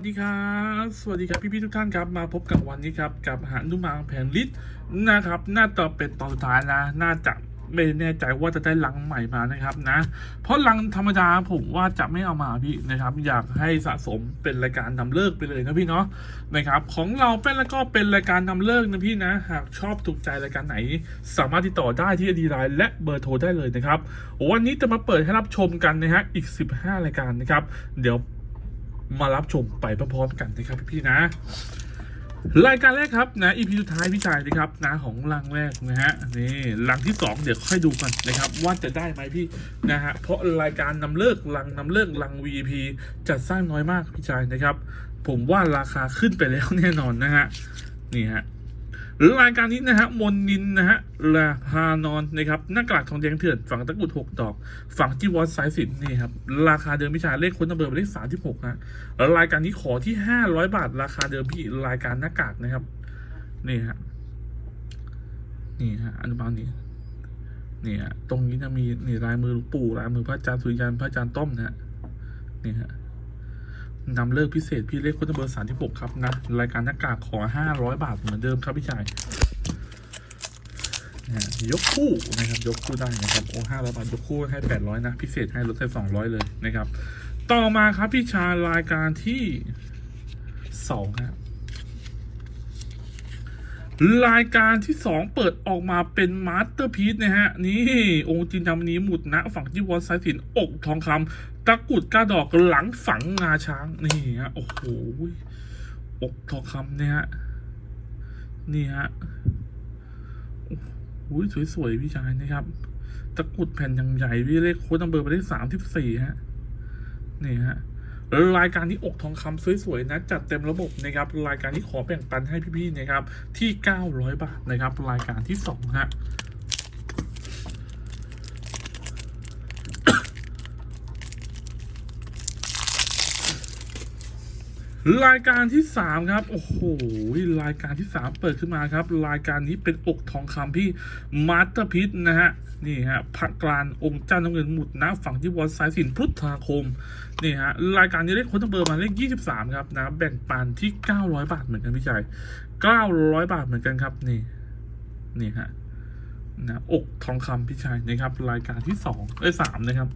สวัสดีครับสวัสดีครับพี่ๆทุกท่านครับมาพบกับวันนี้ครับกับหานุมานแผนลิศนะครับน่าจะเป็นตอนสุดท้ายนะน่าจะไม่แน่ใจว่าจะได้ลังใหม่มานะครับนะ เพราะลังธรรมดาผมว่าจะไม่เอามาพี่นะครับ อยากให้สะสมเป็นรายการนำเลิกไปเลยนะพี่เนาะนะครับ ของเราเป็นแล้วก็เป็นรายการนำเลิกนะพี่นะหากชอบถูกใจรายการไหน สามารถติดต่อได้ที่ดีไลน์และเบอร์โทรได้เลยนะครับวันนี้จะมาเปิดให้รับชมกันนะฮะอีก 15 รายการนะครับ เดี๋ยว มารับชมไปพร้อมๆกันนะครับพี่ๆนะ รายการแรกครับนะอีพีสุดท้ายพี่ชายนะครับนะของรังแรกนะฮะนี่รังที่สองเดี๋ยวค่อยดูกันนะครับว่าจะได้ไหมพี่นะฮะเพราะรายการนำเลิกรังนำเลิกรัง VP จัดสร้างน้อยมากพี่ชายนะครับ ผมว่าราคาขึ้นไปแล้วแน่นอนนะฮะนี่ฮะ รายการนี้นะฮะมนนินนะฮะลาพานอนนะครับหน้ากากทองแดงเถื่อนฝั่งตะกุดหกดอก ฝั่งจีวอนสายสิญจนนี่ครับราคาเดิมพี่ชาเลขค้นนัมเบอร์เลขสามที่หกนะแล้วรายการนี้ขอที่ห้าร้อยบาท ราคาเดิมพี่รายการหน้ากากนะครับนี่ฮะนี่ฮะอนุบาลนี้นี่ฮะตรงนี้นะมีนี่ลายมือหลวงปู่ลายมือพระอาจารย์สุริยันพระอาจารย์ต้อมนะฮะนี่ฮะ นำเลิกพิเศษพี่เลขคนเบอร์สามที่หกครับนะรายการหน้ากากขอห้าร้อยบาทเหมือนเดิมครับพี่ชายนะฮะยกคู่นะครับยกคู่ได้นะครับโอ้ห้าร้อยบาทยกคู่ให้แปดร้อยนะพิเศษให้ลดให้สองร้อยเลยนะครับ ต่อมาครับพี่ชายรายการที่สองครับ รายการที่สองเปิดออกมาเป็นมาสเตอร์พีซนะฮะ นี่องค์จินดำนี้หมุดนะฝั่งที่วอลสายสินอกทองคำตะกุดกระดอกหลังฝังงาช้างนี่ฮะโอ้โหอกทองคำเนี่ยฮะนี่ฮะโอ้โหสวยๆพี่ชายนะครับ ตะกุดแผ่นอย่างใหญ่พี่เลขโค้ดนัมเบอร์ไปได้สามสิบสี่ฮะนี่ฮะ รายการที่อกทองคำสวยๆนะจัดเต็มระบบนะครับรายการที่ขอแบ่งปันให้พี่ๆนะครับที่ 900 บาทนะครับรายการที่2ฮะ รายการที่สามครับ โอ้โห รายการที่สามเปิดขึ้นมาครับ รายการนี้เป็นอกทองคำพี่มาสเตอร์พิษนะฮะ นี่ฮะพระกลานองค์เจ้าน้ำเงินหมุดนะฝั่งที่วอลสายสินพุทธาคม นี่ฮะ รายการนี้เลขคนเบอร์มาเลขยี่สิบสามครับนะแบ่งปันที่เก้าร้อยบาทเหมือนกันพี่ชายเก้าร้อยบาทเหมือนกันครับ นี่ นี่ฮะนะอกทองคำพี่ชายนะครับ รายการที่สองเอ้ยสามนะครับ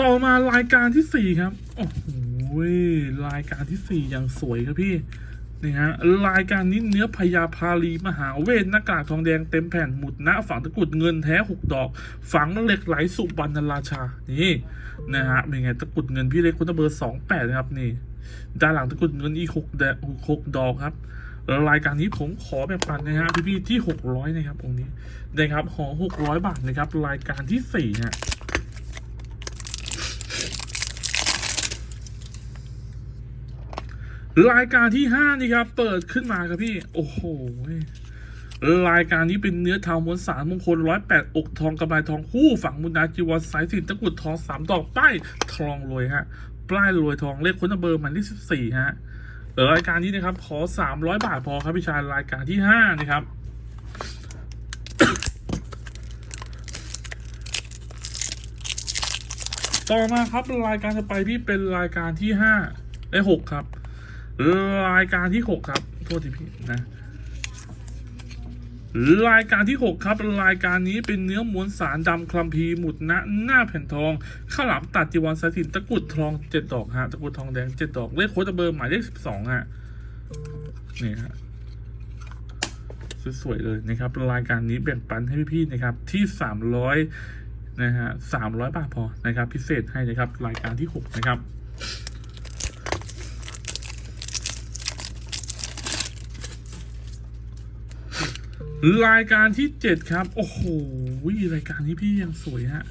ต่อมารายการที่สี่ครับ โอ้โหรายการที่สี่อย่างสวยครับพี่นี่ฮะรายการนี้เนื้อพญาพาลีมหาเวทหน้ากากทองแดงเต็มแผ่นหมุดหน้าฝังตะกุดเงินแท้หกดอก ฝังเหล็กไหลสุบรรณราชา นี่นะฮะเป็นไงตะกุดเงินพี่เล็กคุณเบอร์สองแปดนะครับนี่ด้านหลังตะกุดเงินอีหกแดหกดอกครับรายการนี้ผมขอแบบปันนะฮะพี่ๆที่หกร้อยนะครับองค์นี้นะครับขอหกร้อยบาทนะครับรายการที่สี่ฮะ รายการที่ห้านี่ครับ เปิดขึ้นมาครับพี่ โอ้โหรายการนี้เป็นเนื้อเทามวลสารมงคลร้อยแปดอกทองกระบายทองคู่ฝังมุนาจีวรสายสินตะกุดทองสามดอกป้ายทองรวยฮะป้ายรวยทองเลขค้นเบอร์หมันที่สิบสี่ฮะเออรายการนี้นะครับ ขอสามร้อยบาทพอครับพี่ชายรายการที่ห้านะครับต่อมาครับรายการต่อไปพี่เป็นรายการที่ห้าไอ้หกครับ รายการที่หกครับ โทษทีพี่นะ รายการที่หกครับ รายการนี้เป็นเนื้อมวลสารดำคลัมพีหมุดหน้าหน้าแผ่นทอง ข้าวหลามตัดจีวรสายสินตะกุดทองเจ็ดดอกฮะตะกุดทองแดงเจ็ดดอกเลขโค้ดเบอร์หมายเลขสิบสองฮะนี่ฮะสวยๆเลยนะครับ รายการนี้แบ่งปันให้พี่ๆนะครับ ที่สามร้อยนะฮะสามร้อยบาทพอนะครับ พิเศษให้นะครับ รายการที่หกนะครับ รายการที่เจ็ดครับ โอ้โหรายการนี้พี่ยังสวยฮะ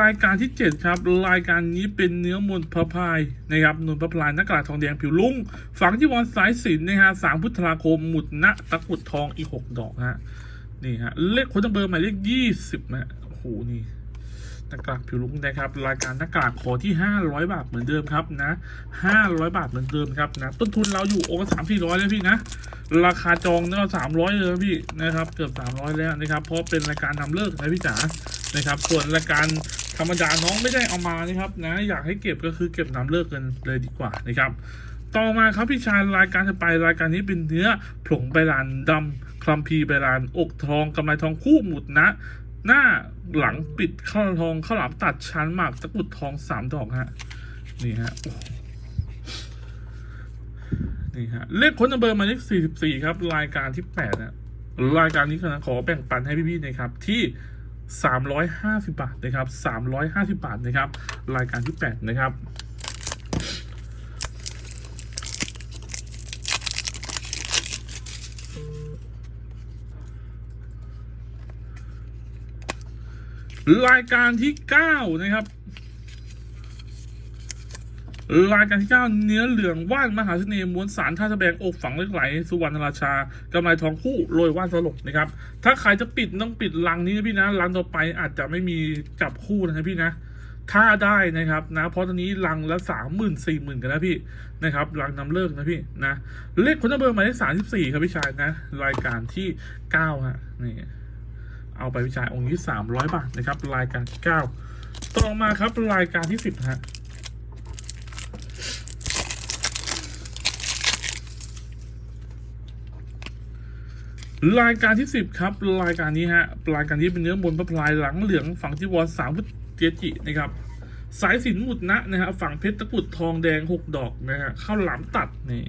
รายการที่เจ็ดครับ รายการนี้เป็นเนื้อมวลพระพายนะครับนวลพระพลายน้ากาทองแดงผิวลุ่งฝังที่วอนสายสินนะฮะสามพุทธาคมหมุดณตะกุดทองอีกหกดอกฮะนี่ฮะเลขคนตั้งเบอร์หมายเลขยี่สิบนะโอ้โหนี่หน้ากากผิวลุกนะครับรายการหน้ากากขอที่ 500 บาทเหมือนเดิมครับนะ 500 บาทเหมือนเดิมครับนะต้นทุนเราอยู่องค์สามสี่ร้อยเลยพี่นะ ราคาจองเนี่ยสามร้อยเลยพี่นะครับ เกือบสามร้อยแล้วนะครับ เพราะเป็นรายการนำเลิกนะพี่จ๋านะครับ ส่วนรายการธรรมดาน้องไม่ได้เอามานะครับนะอยากให้เก็บก็คือเก็บนำเลิกกันเลยดีกว่านะครับต่อมาครับพี่ชายรายการจะไปรายการนี้เป็นเนื้อผงใบลานดำคลัมพีใบลานอกทองกำไรทองคู่หมุดนะ หน้าหลังปิดข้าวทองข้าวหลามตัดชั้นหมากตะกุดทองสามดอกฮะนี่ฮะโอ้ นี่ฮะเลขค้นเบอร์หมายเลขสี่สิบสี่ครับ รายการที่แปดนะรายการนี้ขอแบ่งปันให้พี่ๆนะครับที่สามร้อยห้าสิบาทนะครับสามร้อยห้าสิบาทนะครับ รายการที่แปดนะครับรายการที่เก้านะครับ รายการที่เก้าเนื้อเหลืองว่านมหาเสน่ห์ม้วนสารท่าแสดงอกฝังเล็กไหลสุวรรณราชากำไรทองคู่โรยว่านสลบนะครับถ้าใครจะปิดต้องปิดลังนี้นะพี่นะลังต่อไปอาจจะไม่มีจับคู่นะพี่นะถ้าได้นะครับนะเพราะตอนนี้ลังละสามหมื่นสี่หมื่นกันนะพี่นะครับลังนำเลิกนะพี่นะเลขคนเบอร์หมายเลขสามสิบสี่ครับพี่ชายนะ รายการที่เก้าฮะนี่เอาไปวิจัยองค์ที่สามร้อยบาทนะครับ รายการที่เก้าต่อมาครับรายการที่สิบฮะ รายการที่สิบครับ รายการนี้ฮะรายการนี้เป็นเนื้อมนพระพลายหลังเหลืองฝั่งที่วอนสามพุทธเจจินะครับสายสินหมุดนะนะฮะฝั่งเพชรตะกุดทองแดงหกดอกนะฮะข้าวหลามตัดนี่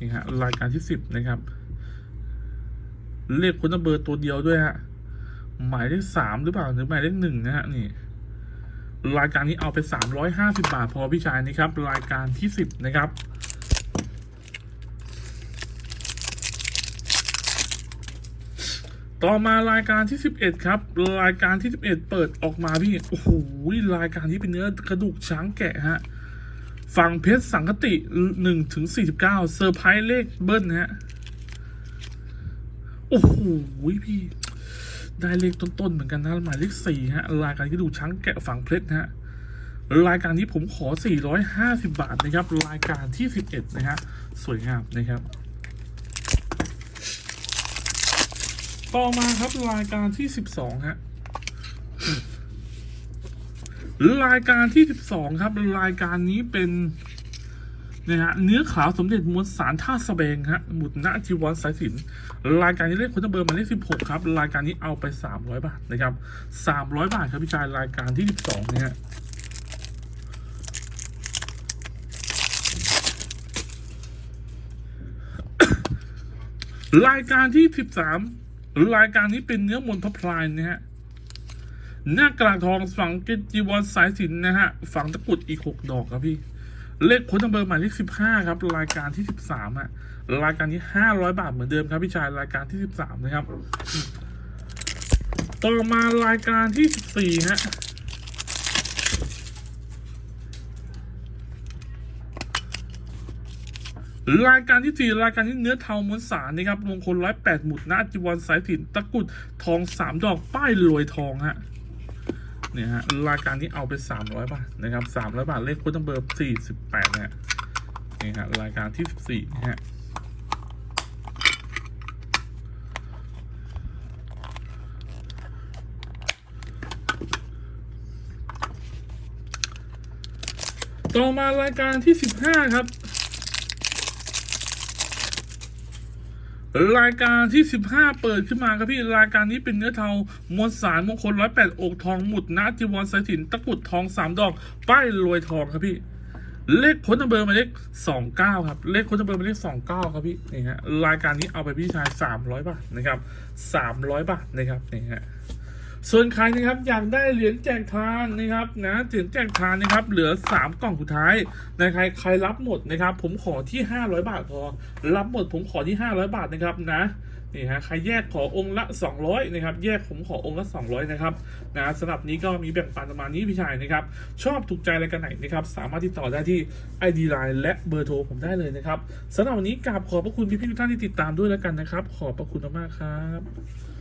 นี่ฮะรายการที่สิบนะครับ เลขคุณเบอร์ตัวเดียวด้วยฮะหมายเลขสามหรือเปล่าหรือหมายเลขหนึ่งนะฮะนี่ รายการนี้เอาไปสามร้อยห้าสิบาทพอพี่ชายนะครับ รายการที่สิบนะครับ ต่อมารายการที่สิบเอ็ดครับ รายการที่สิบเอ็ดเปิดออกมาพี่โอ้โหรายการนี้เป็นเนื้อกระดูกช้างแกะฮะฝั่งเพชรสังคติหนึ่งถึงสี่สิบเก้าเซอร์ไพรส์เลขเบิ้ลนะฮะโอ้โหพี่ ได้เลขต้นๆเหมือนกันนะหมายเลขสี่ฮะรายการที่ดูช้างแกะฝั่งเพชรนะฮะรายการที่ผมขอ 450 บาทนะครับ รายการที่ 11 นะฮะสวยงามนะครับ ต่อมาครับรายการที่12ฮะรายการที่12ครับ รายการนี้เป็นนะฮะเนื้อขาวสมเด็จมวลสารท่าสะแบงฮะหมุดณจีวรสายสินรายการนี้เลขคนเบอร์มาเลข16ครับ รายการนี้เอาไป300บาทนะครับ300บาทครับพี่ชายรายการที่12เนี่ยรายการที่สิบสาม 13รายการนี้เป็นเนื้อมนพระพลายนะฮะหน้ากระทองฝังเกจจีวรสายสินนะฮะฝังตะกุดอีกหกดอกครับพี่ เลขคนเบอร์หมายเลขสิบห้าครับ รายการที่สิบสามอะรายการนี้ห้าร้อยบาทเหมือนเดิมครับพี่ชายรายการที่สิบสามนะครับ ต่อมารายการที่สิบสี่ฮะ รายการที่สี่รายการที่เนื้อเทามวลสารนะครับมงคลร้อยแปดหมุดนาจีวรสายสินตะกุดทองสามดอกป้ายรวยทองฮะเนี่ยฮะรายการนี้เอาไปสามร้อยบาทนะครับสามร้อยบาทเลขคุณเบอร์สี่สิบแปดนะฮะนี่ฮะรายการที่สิบสี่นะฮะต่อมารายการที่สิบห้าครับ รายการที่ 15 เปิดขึ้นมาครับพี่รายการนี้เป็นเนื้อเทามวลสารมงคลร้อยแปดอกทองหมุดนาจีวรสายถินตะกุดทองสามดอก ป้ายรวยทองครับพี่ เลขค้นเบอร์มาเลขสองเก้าครับ เลขค้นเบอร์มาเลขสองเก้าครับพี่นี่ฮะรายการนี้เอาไปพี่ชายสามร้อยบาทนะครับสามร้อยบาทนะครับนี่ฮะ ส่วนใครนะครับอยากได้เหรียญแจกทานนะครับนะเหรียญแจกทานนะครับ เหลือสามกล่องสุดท้ายนะใครใครรับหมดนะครับ ผมขอที่ห้าร้อยบาทพอรับหมดผมขอที่ห้าร้อยบาทนะครับนะนี่ฮะใครแยกขอองค์ละสองร้อยนะครับแยกผมขอองค์ละสองร้อยนะครับนะสำหรับนี้ก็มีแบ่งปันประมาณนี้พี่ชายนะครับชอบถูกใจอะไรกันไหนนะครับสามารถติดต่อได้ที่ ID Line และเบอร์โทรผมได้เลยนะครับสำหรับวันนี้กราบขอบพระคุณพี่ๆทุกท่านที่ติดตามด้วยแล้วกันนะครับ ขอบพระคุณมากๆครับ